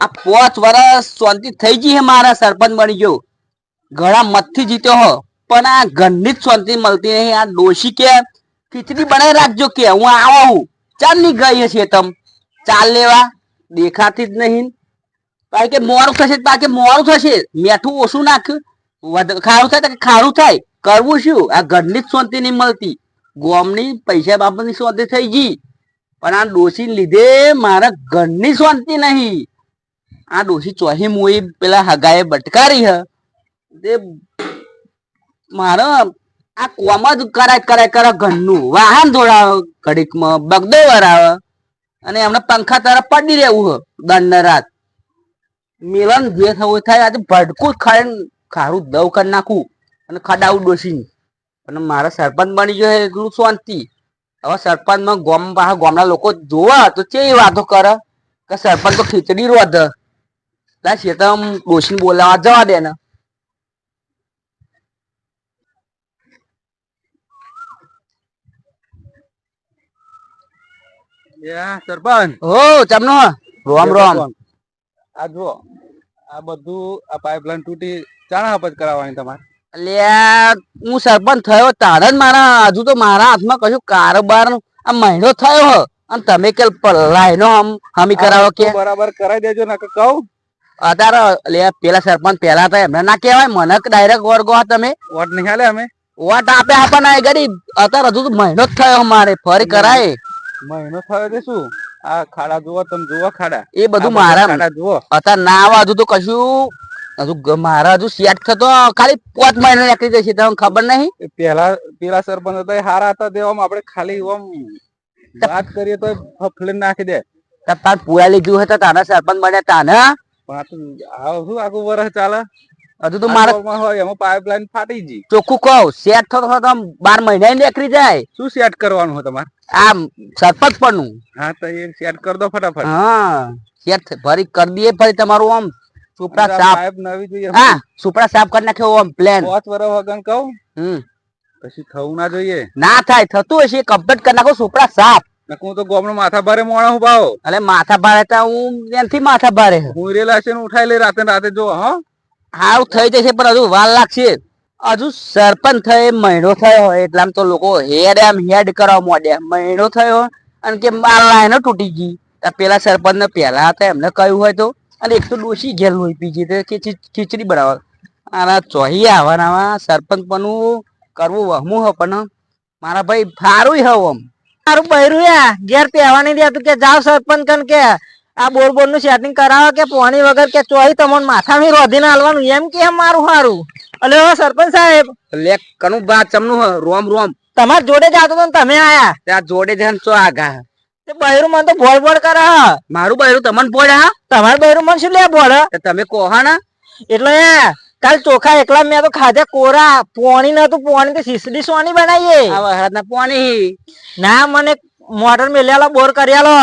આ પાંચ વર્ષ શાંતિ થઈ ગઈ મારા સરપંચ બની ગયો. ઘણા મતથી જીત્યો હો, પણ આ ઘરની જ શાંતિ મળતી નહીં. આ ડોશી કે, ખીચડી બનાવી રાખજો કે, હું આવો હું. ચાલની ગઈ છે તમ. ચાલ લેવા. દેખાતી જ નહીં. કારણ કે મોડું થશે કારણ કે થશે. મેઠું ઓછું નાખ્યું ખારું થાય તો ખારું થાય. કરવું શું? આ ઘરની જ શાંતિ નહીં મળતી. ગોમની પૈસા બાબતની શાંતિ થઈ ગઈ. પણ આ ડોશી લીધે મારા ઘરની શાંતિ નહીં. આ ડોશી ચોહી મુઈ પેલા હગાએ બટકારી હ. તે મારા આ કોમ જ કરાય કરાય કરે ઘરનું વાહન દોડાવે ઘડીકમાં બગદો વરાવે. અને એમને પંખા તરફ પડી રહેવું હ, દંડ રાત. મિલન જે થવું થાય, આજે ભડકું જ ખાઈને ખારું દવ કરી નાખું. અને ખડાવું ડોસીને અને મારા સરપંચ બની ગયો એટલું શાંતિ. હવે સરપંચમાં ગોમ પાસે ગામના લોકો જોવા તો ચે વાતો કરે? કે સરપંચ તો ખીચડી રોધ ના શેતમ ડોશીને બોલાવા જવા દે ને. સરપંચ. હો ચમનો? રોમ રોમ. આ જો આ બધું આ પાઇપલાઇન તૂટી ચાણા હપત કરાવવાની તમારે. અલ્યા હું સરપંચ થયો તારે મારા હજુ તો મારા હાથમાં કશું કારોબાર આ મહિનો થયો હ. અને તમે કે લાઈનો હમ હમી કરાવો કે. બરાબર કરાવી દેજો ને કહું. અત્યારે લે પેલા સરપંચ પેલા હતા એમને ના કહેવાય મને ડાયરેક્ટ વર્ગો હા તમે. વોટ નહીં હાલે અમે. વોટ આપે આપણને ગરીબ અત્યારે હજુ તો મહિનો જ થયો મારે ફરી કરાય. મહિનો થયો તે શું? આ ખાડા જુઓ તમે જુઓ ખાડા. એ બધું મારા ખાડા જુઓ. અત્યારે ના આવે હજુ તો કશું હજુ મારા હજુ સેટ થતો ખાલી પાંચ મહિના નીકળી જશે તમને ખબર નહીં? પેલા પેલા સરપંચ હતા હારા હતા તે આમ આપણે ખાલી આમ વાત કરીએ તો ફફલીને નાખી દે. તાર પૂરા લીધું હતા તારા સરપંચ બન્યા તાને પણ આ તો આ શું આખું વર્ષ ચાલે? હજુ તો મારા હોય એમાં પાઇપલાઇન ફાટી ગઈ. ચોખ્ખું કહું સેટ થતો થતો બાર મહિના નીકળી જાય. શું સેટ કરવાનું હોય તમારે? આમ સરપંચ પણ હા તો એ સેટ કરી દો ફટાફટ. હા સેટ ફરી કરી દઈએ ફરી તમારું આમ સુપડા સાફ. નવી જોઈએ હા સુપડા સાફ કરી નાખ્યો ઓમ પ્લેન પાંચ વર્ષ વગન કહું? હમ. પછી થવું ના જોઈએ. ના થાય થતું હશે કમ્પ્લીટ કરી નાખો સુપડા સાફ. હું તો ગોમનો માથા ભારે મોણા હું ભાવ. એટલે માથા ભારે તો હું એનાથી માથા ભારે હું રેલા છે ઉઠાઈ લઈ રાતે રાતે જો હા. હાવ થઈ જશે પણ હજુ વાર લાગશે. હજુ સરપંચ થયે મહિનો થયો હોય એટલે આમ તો લોકો હેડ આમ હેડ કરવા મોડ્યા. મહિનો થયો અને કે મારા લાઈનો તૂટી ગઈ. પેલા સરપંચ ને પેલા હતા એમને કહ્યું હોય તો. અને એક તો ડોસી ઘેર લોહી પી ગઈ કે ખીચડી બનાવવા. આના ચોહી આવવાના સરપંચ પણ કરવું વહમું હ પણ મારા ભાઈ સારું હ આમ. મારું બૈરું ઘેર પહેવાની દે તું કે જાવ સરપંચ કન કે આ બોર બોરનું સેટિંગ કરાવો કે પોણી વગર કે ચોહી તમને માથા માં રોધીને હાલવાનું એમ કે મારું સારું અલે સરપંચ સાહેબ. લે કનું બા ચમનું રોમ રોમ. તમાર જોડે જાતો તો ને તમે આયા? ત્યાં જોડે જન ચો આગા તે મન તો ભોળ ભોળ કરે. મારું બહેરું તમને ભોળ હા? તમારું બહેરું મન શું લે ભોળ? તમે કહો ના. એટલે કાલ ચોખા એકલા મેં તો ખાધા કોરા. પોણી નતું પોણી તો ખીચડી સોની બનાવીએ. આ વરસાદના પોણી. ના મને મોટર મેલ્યાલો બોર કર્યાલો.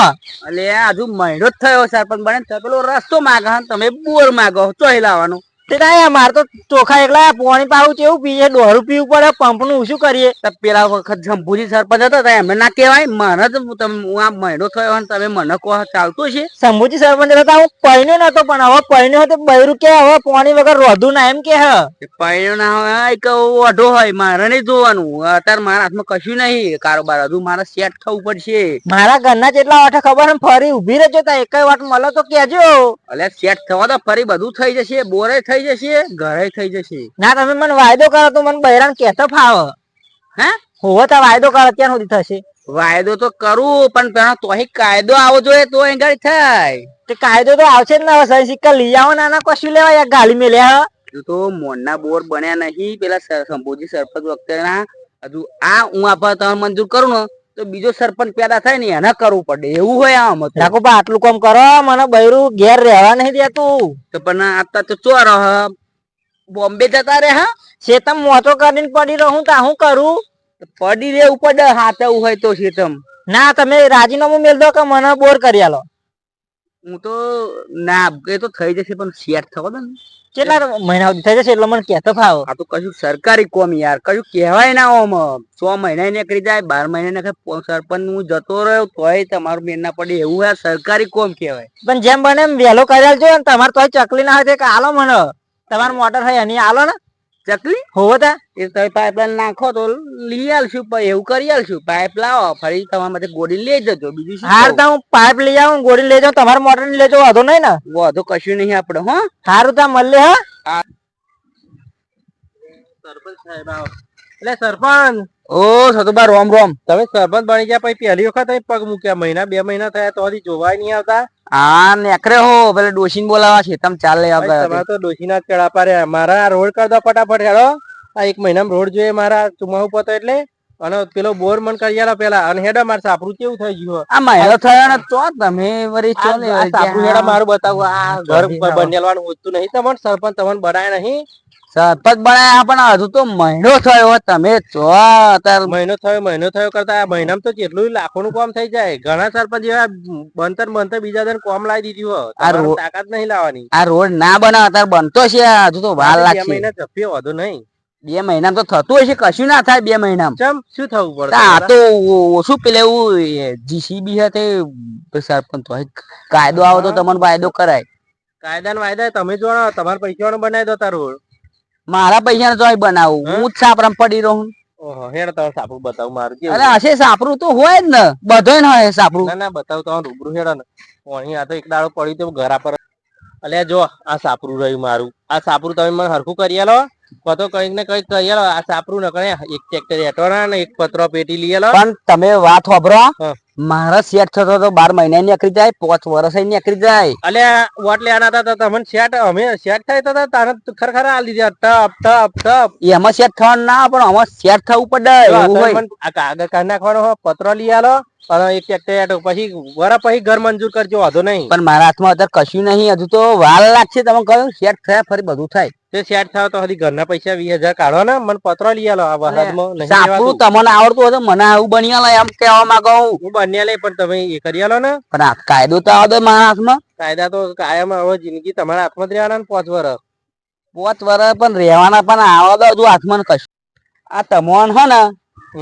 એટલે હજુ મહિનો જ થયો સરપંચ બને પેલો રસ્તો માગે તમે બોર માગો ચોહી લાવવાનું. તે ના મારે તો ચોખા એકલા પોણી પાવું કેવું પીએ દોરું પીવું પડે પંપનું શું કરીએ? પેલા વખત શંભુજી સરપંચ હતા એમને ના કહેવાય. મને તો હું આ મહિનો થયો અને તમે મને કહો ચાલતું છે. શંભુજી સરપંચ હતા હું પૈણ્યો નતો પણ હવે પૈણ્યો હતો બૈરું કે હવે પાણી વગર રોધું ના એમ કે હ. પૈણ્યો ના હોય એક અઢો હોય મારે નહીં જોવાનું. અત્યારે મારા હાથમાં કશું નહીં. કારોબાર હજુ મારે સેટ થવું પડશે. મારા ઘરના જેટલા વાઠા ખબર ફરી ઊભી રહેજો તા એક વાત મળે તો કેજો એટલે સેટ થવા તો ફરી બધું થઈ જશે. બોરે થઈ જશે? ઘરે થઈ જશે. ના તમે મને વાયદો કરો તો મને બૈરાન કેતો ફાવ. હે? હોવો તો વાયદો કરો ક્યાં સુધી થશે. વાયદો તો કરું પણ પેલા તોહી કાયદો આવો જોઈએ તો એંગાડી થાય. તે કાયદો તો આવશે જ ને હવે સહી સિક્કા લઈ આવો નાના કશું લેવા યાર ગાલી મેલ્યા. તો મોરના બોર બન્યા નહીં પેલા સંભોજી સરપંચ વખતે ના હજુ આ હું આપવા તમે મંજૂર કરું ને તો બીજો સરપંચ પેદા થાય ને એને કરવું પડે. એવું હોય આમ તો. ઠાકોર આટલું કામ કરો મને બૈરું ઘેર રહેવા નહીં દેતું તો. પણ આપતા તો ચોર બોમ્બે જતા રે હા? શેતમ મોટો કરીને પડી રહું તા હું કરું? પડી રહેવું પડે હાથવું હોય તો શેતમ. ના તમે રાજીનામું મેલ દો કે મને બોર કરી આલો. હું તો ના એ તો થઈ જશે પણ સેટ થવો દે ને. કેટલા મહિના સુધી થઈ જશે એટલે મને કહેતો ફાવો આ તો કશું સરકારી કોમ યાર કશું કહેવાય ના ઓમ. છ મહિના નીકળી જાય બાર મહિના નીકળે. સરપંચ હું જતો રહ્યો તોય તમારું મેન ના પડે. એવું આ સરકારી કોમ કહેવાય. પણ જેમ બને એમ વહેલો કર્યા છો ને તમારે તોય ચકલી ના હોય કે આલો મને તમારું મોટર હોય એની આલો ને. ચકલી? હોવો તા. એ તમે પાઇપલાઈન નાખો તો લઈ આલશું પણ એવું કરી આલશું. પાઇપ લાવો ફરી તમારા માટે ગોળી લઈ જજો. બીજું શું હાર તો હું પાઇપ લઈ આવું ગોળી લઈ જાઉં તમારે મોટરની લઈ જાઉં વાંધો નહીં ને? વાંધો કશું નહીં આપડે હો. સારું તા મળે હા. સરપંચ સાહેબ આવો. એટલે સરપંચ ઓ સતુબા રોમ રોમ. તમે સરપંચ બની ગયા પછી પહેલી વખત અહીં પગ મૂક્યા. મહિના બે મહિના થયા તો હજી જોવાય નહીં આવતા. હા નેકરે હો. પેલે ડોશીને બોલાવા છે. તમે ચાલે આગળ તમારે તો ડોશીના જ ચડાપા રે મારા રોડ કર દો ફટાફટ હેડો. આ એક મહિનામાં રોડ જોઈએ મારા. ચુમાહુ પતો એટલે અને પેલો બોર મન કરી આલો પેલા અને હેડા મારે સાપરું કેવું થઈ ગયું આમાં હેડો થયો ને તો તમે વરી ચો ને સાપરું હેડો મારું બતાવું. આ ઘર બનેલવાનું હોતું નહીં. તમને સરપંચ તમને બનાય નહીં. સરપંચ બનાયા પણ હજુ તો મહિનો થયો તમે અત્યારે મહિનો થયો મહિનો થયો કરતા આ મહિનામાં તો જેટલું લાખોનું કામ થઈ જાય. ઘણા સરપંચ એવા બનતર બનતર બીજા દર કોમ લાવી દીધી હોય આ રોડ તાકાત નહીં લાવવાની. આ રોડ ના બનાવ અત્યારે બનતો છે. હજુ તો વાર લાગશે. મહિના જપ્યો વધુ નહીં. બે મહિનામાં તો થતું હશે કશું ના થાય બે મહિનામાં. ચમ શું થવું પડે આ તો ઓછું પેલે એવું જીસીબી સાથે સરપંચ તો કાયદો આવે તો તમારો વાયદો કરાય. કાયદા વાયદા તમે જો તમારા પૈસા બનાવી દો તારો મારા પૈસા જોઈ બનાવું હું? જ સાપરામ પડી રહું. ઓહો હેડ તમે સાપરું બતાવું મારું કેવું અરે હશે સાપરું તો હોય જ ને બધો ને હોય સાપરું ના ના બતાવું રૂબરૂ હેડો ને. અહીં આ તો એક દાડો પડી તો ઘરા પર. અલ્યા જો આ સાપરું રહ્યું મારું. આ સાપરું તમે મને હરખું કરી આલો. કતો કંઈક ને કંઈક કહીએ આ સાપરું ન કરે એક ટ્રેક્ટર એટોરા ને એક પત્રો પેટી લઈ આલો. પણ તમે વાત સાંભળો મારા સેટ થતો તો બાર મહિના નીકળી જાય પાંચ વર્ષ નીકળી જાય અલે વોટ લેવાના હતા તો તમને શેટ અમે શેટ થાય તો તારે ખરેખર આ લીધા. ટપ ટપ ટપ એમાં સેટ થવાનું ના પણ આમાં સેટ થવું પડે આ કાગળ કાઢ નાખવાનો પત્ર લઈ આલો અને એક ટ્રેક્ટર પછી વરા પછી ઘર મંજૂર કરજો વાંધો નહીં. પણ મારા હાથમાં અત્યારે કશું નહીં હજુ તો વાર લાગશે તમે કહ્યું સેટ થયા ફરી બધું થાય. તે સેટ થાવ તો હજી ઘરના પૈસા વીસ હજાર કાઢો ને મને પત્ર લઈ આલો આ વરસાદમાં નહીં તમને આવડતું હોય તો મને આવું બની આલો એમ કહેવા માંગો હું. હું બની લઈ પણ તમે એ કરી આલો ને. પણ આ કાયદો તો આવે મારા હાથમાં. કાયદા તો કાયમ હવે જિંદગી તમારા હાથમાં જ રહેવાના ને પાંચ વર્ષ પોત વર્ષ પણ રહેવાના પણ આવડે હજુ હાથમાં કશું. આ તમોન હે ને.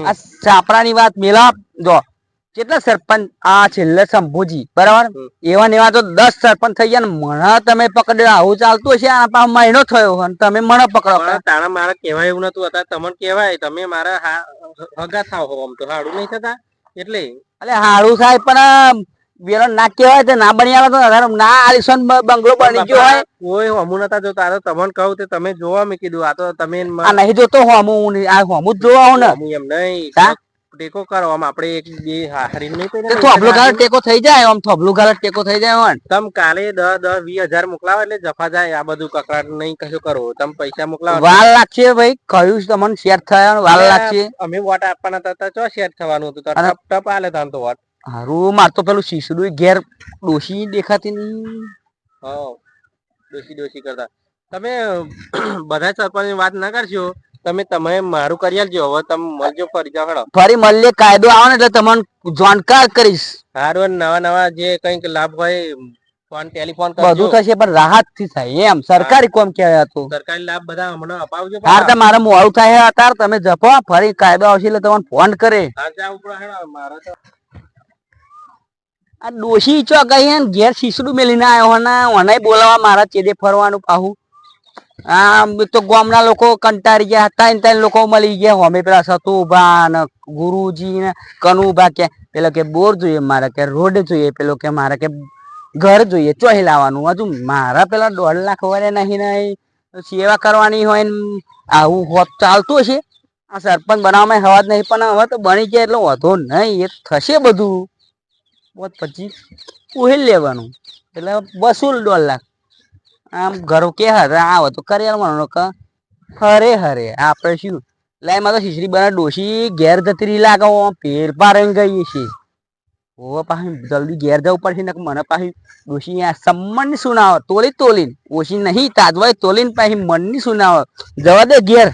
આ સાપરાની વાત મેલા જો. કેટલા સરપંચ? આ છેલ્લે શંભુજી બરાબર? એવા ને એવા તો દસ સરપંચ થઈ ગયા ને મને તમે પકડ્યો આવું ચાલતું હશે આ મહિનો થયો અને તમે મણ પકડો. તારા મારા કહેવાય એવું નતું હતા. તમને કહેવાય તમે મારા હગા થાવ હો આમ તો. હાડું નહીં થતા? એટલે? એટલે હાડું સાહેબ પણ વેલો ના કહેવાય તે ના બની આવે તો ના આલિશાન બંગલો બની ગયો હોય. કોઈ હમું નતા જોતા. આ તો તમને કહું તે તમે જોવા મેં કીધું. આ તો તમે આ નહીં જોતો હોમું. આ હોમું જ જોવા હું ને. એમ નહીં? ટેકો કરો આમ આપણે એક બે હારી નહીં કોઈ ને? ગાલે ટેકો થઈ જાય આમ થોભલું ગાલે ટેકો થઈ જાય હોન તમે કાલે દસ દસ વીસ હજાર મોકલાવો એટલે જફા જાય આ બધું કકડાટ નહીં કશું કરો. તમે પૈસા મોકલાવો. વાલ લાગશે ભાઈ કહ્યું તમને શેર થયા વાલ લાગશે. અમે વોટ આપવાના હતા તો ચો શેર થવાનું હતું? તો ટપ ટપ આલે તાન તો વોટ. હારું માર તો પેલું શીશડું ઘેર ડોશી દેખાતી નહીં. હા ડોસી દોશી કરતા. તમે બધા સરપંચ વાત ના કરશો? તમે તમે મારું કરી આલજો. હવે તમે મળજો ફરી જાવ હેડો. ફરી મળીએ કાયદો આવે ને એટલે તમને જાણકાર કરીશ. સારું નવા નવા જે કંઈક લાભ હોય ફોન ટેલિફોન કરજો. બધું થશે પણ રાહતથી થાય. એમ સરકારી કોમ કહેવાય હતું સરકારી લાભ બધા હમણાં અપાવજો હાર તો મારા મોડું થાય છે અત્યારે. તમે જપો ફરી કાયદો આવશે એટલે તમને ફોન કરે. તો. આ ડોશી ચો ગઈ ઘેર શીશડું મેલીને આવ્યો ને ઓને બોલાવા મારા ચેદે ફરવાનું પાહું. આમ તો ગામના લોકો કંટાળી ગયા. હતા ને ત્યાં લોકો મળી ગયા. હોમે પેલા સતુભા ને ગુરુજી ને કનુભા કે, પેલો કે બોર જોઈએ, મારે કે રોડ જોઈએ, પેલો કે મારે કે ઘર જોઈએ, ચોહી લાવવાનું. હજુ મારા પેલા દોઢ લાખ વરે નહીં નહીં. સેવા કરવાની હોય ને આવું હોત ચાલતું હશે. આ સરપંચ બનાવવામાં હવા જ નહીં, પણ હવે તો બની ગયા એટલે વધો નહીં. એ થશે બધું. પછી ઉહેલ લેવાનું. એટલે બસો દોઢ લાખ. આમ ઘરો કે હરે આવે તો કરે મારો કે હરે હરે, આપણે શું? લાયમાં તો શીશરી બના ડોશી ઘેર જતી રહી લાગે પેર પાડીને ગઈ છે ઓ પાછી જલ્દી ઘેર જવું પડશે ને મને પાછી ડોશી આ સમ્મન સુનાવે. તોલી તોલીન. ઓછી નહીં તાજવાય તોલીન પાછી મનની સુનાવ. જવા દે ઘેર.